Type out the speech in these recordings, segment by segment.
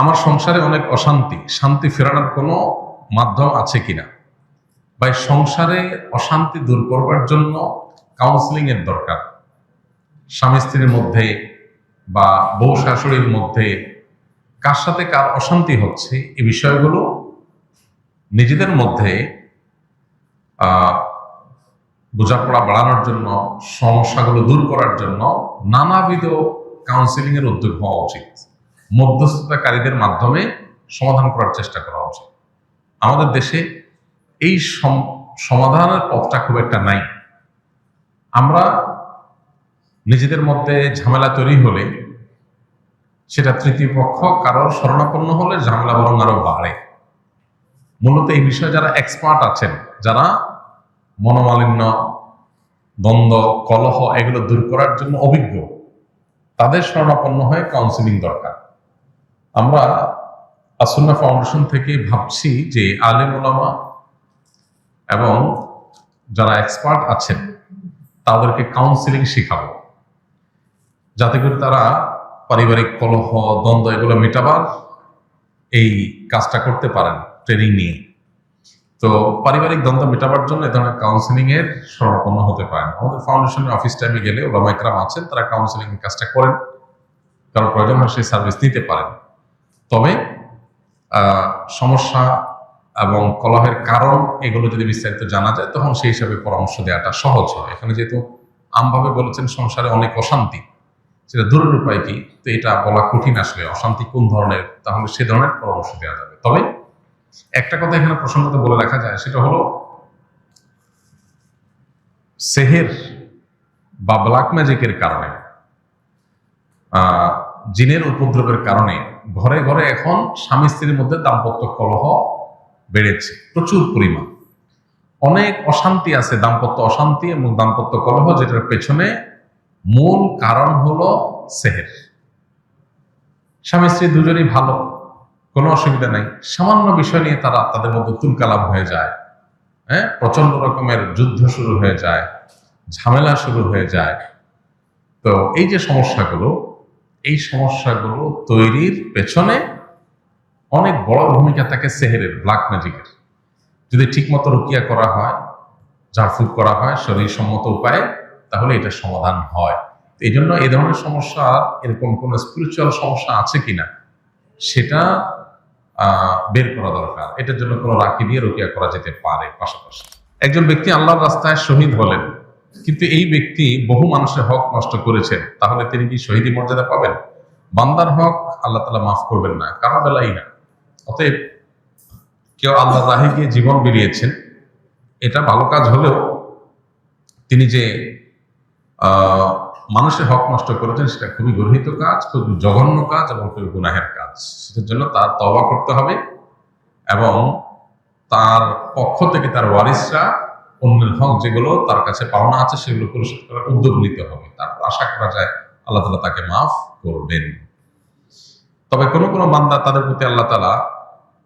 আমার সংসারে অনেক অশান্তি, শান্তি ফেরানোর কোনো মাধ্যম আছে কিনা? বা সংসারে অশান্তি দূর করবার জন্য কাউন্সিলিং এর দরকার। স্বামী স্ত্রীর মধ্যে বা বউ শাশুড়ির মধ্যে কার সাথে কার অশান্তি হচ্ছে এই বিষয়গুলো নিজেদের মধ্যে বোঝাপড়া বাড়ানোর জন্য, সমস্যাগুলো দূর করার জন্য নানাবিধ কাউন্সিলিং এর উদ্যোগ হওয়া উচিত। মধ্যস্থতাকারীদের মাধ্যমে সমাধান করার চেষ্টা করা উচিত আমাদের দেশে এই সম- সমাধানের পথটা খুব একটা নাই। আমরা নিজেদের মধ্যে ঝামেলা তৈরি হলে সেটা তৃতীয় পক্ষ কারোর শরণাপন্ন হলে ঝামেলা বরং আরও বাড়ে। মূলত এই বিষয়ে যারা এক্সপার্ট আছেন, যারা মনোমালিন্য, দ্বন্দ্ব, কলহ এগুলো দূর করার জন্য অভিজ্ঞ, তাদের শরণাপন্ন হয়ে কাউন্সিলিং দরকার। আমরা আসন্না ফাউন্ডেশন থেকে ভাবছি যে আলেম ওলামা এবং যারা এক্সপার্ট আছেন, তাদেরকে কাউন্সিলিং শেখাবো। যাতে করে তারা পারিবারিক কলহ, দ্বন্দ্ব এগুলো মেটাবার এই কাজটা করতে পারেন ট্রেনিং নিয়ে। তো পারিবারিক দ্বন্দ্ব মেটাবার জন্য এ ধরনের কাউন্সিলিং এর শরণাপন্ন হতে পারেন আমাদের ফাউন্ডেশনের অফিস টাইমে গেলে ওরা মাইক্রাম আছেন, তারা কাউন্সিলিং কাজটা করেন। কারও প্রয়োজন হয় সেই সার্ভিস নিতে পারেন। তবে সমস্যা এবং কলহের কারণ এগুলো যদি বিস্তারিত জানা যায়, তখন সেই হিসাবে পরামর্শ দেওয়াটা সহজ হয়। এখানে যেহেতু আমভাবে বলেছেন সংসারে অনেক অশান্তি, সেটা দূরের উপায় কি? তো এটা বলা কঠিন আসলে। অশান্তি কোন ধরনের? তাহলে সে ধরনের পরামর্শ দেওয়া যাবে। তবে, একটা কথা এখানে প্রসঙ্গত বলে রাখা যায়, সেটা হলো সেহের বা ব্ল্যাক ম্যাজিকের কারণে জিনের উপদ্রবের কারণে ঘরে ঘরে এখন স্বামী স্ত্রীর মধ্যে দাম্পত্য কলহ বেড়েছে, প্রচুর পরিমাণ। অনেক অশান্তি আছে, দাম্পত্য অশান্তি এবং দাম্পত্য কলহ যেটার পেছনে মূল কারণ হলো সেহের। স্বামী স্ত্রী দুজনই ভালো, কোনো অসুবিধা নাই। সামান্য বিষয় নিয়ে তারা তাদের মধ্যে তুলকালাম হয়ে যায় হ্যাঁ? প্রচণ্ড রকমের যুদ্ধ শুরু হয়ে যায়, ঝামেলা শুরু হয়ে যায়। তো এই যে সমস্যাগুলো সমস্যাগুলো তৈরির পেছনে অনেক বড় ভূমিকা থাকে সেহেরের ব্ল্যাক ম্যাজিকের যদি ঠিকমতো রুকিয়া করা হয় ঝাড়ফুঁক করা হয় শরীর সম্মত উপায়ে, তাহলে এটা সমাধান হয়। এই জন্য এই ধরনের সমস্যা এরকম কোনো স্পিরিচুয়াল সমস্যা আছে কিনা, সেটা বের করা দরকার। এটার জন্য কোনো রাখি দিয়ে রুকিয়া করা যেতে পারে পাশাপাশি। একজন ব্যক্তি আল্লাহর রাস্তায় শহীদ হলেন কিন্তু এই ব্যক্তি বহু মানুষের হক নষ্ট করেছেন, তাহলে তিনি কি শহীদি মর্যাদা পাবেন? বান্দার হক আল্লাহ তালা মাফ করবেন না কারও বেলাই না। অতএব কেউ আল্লাহ রাহে গিয়ে জীবন বেরিয়েছেন এটা ভালো কাজ হলেও তিনি যে মানুষের হক নষ্ট করেছেন, সেটা খুবই গর্হিত কাজ, খুব জঘন্য কাজ এবং খুবই গুনাহের কাজ। সেটার জন্য তার তবা করতে হবে এবং তার পক্ষ থেকে তার ওয়ারিসরা অন্যের হক যেগুলো তার কাছে পাওনা আছে, সেগুলো পরিশোধ করার উদ্যোগ নিতে হবে। তারপর আশা করা যায় আল্লাহ তালা তাকে মাফ করবেন। তবে কোনো কোনো বান্দা তাদের প্রতি আল্লাহ তালা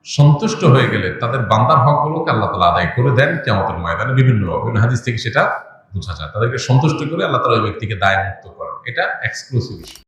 সন্তুষ্ট হয়ে গেলে তাদের বান্দার হকগুলোকে আল্লাহ তালা আদায় করে দেন কেমতের ময়দানে বিভিন্ন বিভিন্ন হাদিস থেকে সেটা বোঝা যায়। তাদেরকে সন্তুষ্ট করে আল্লাহ তালা ওই ব্যক্তিকে দায় মুক্ত করেন। এটা এক্সক্লুসিভ ইস্যু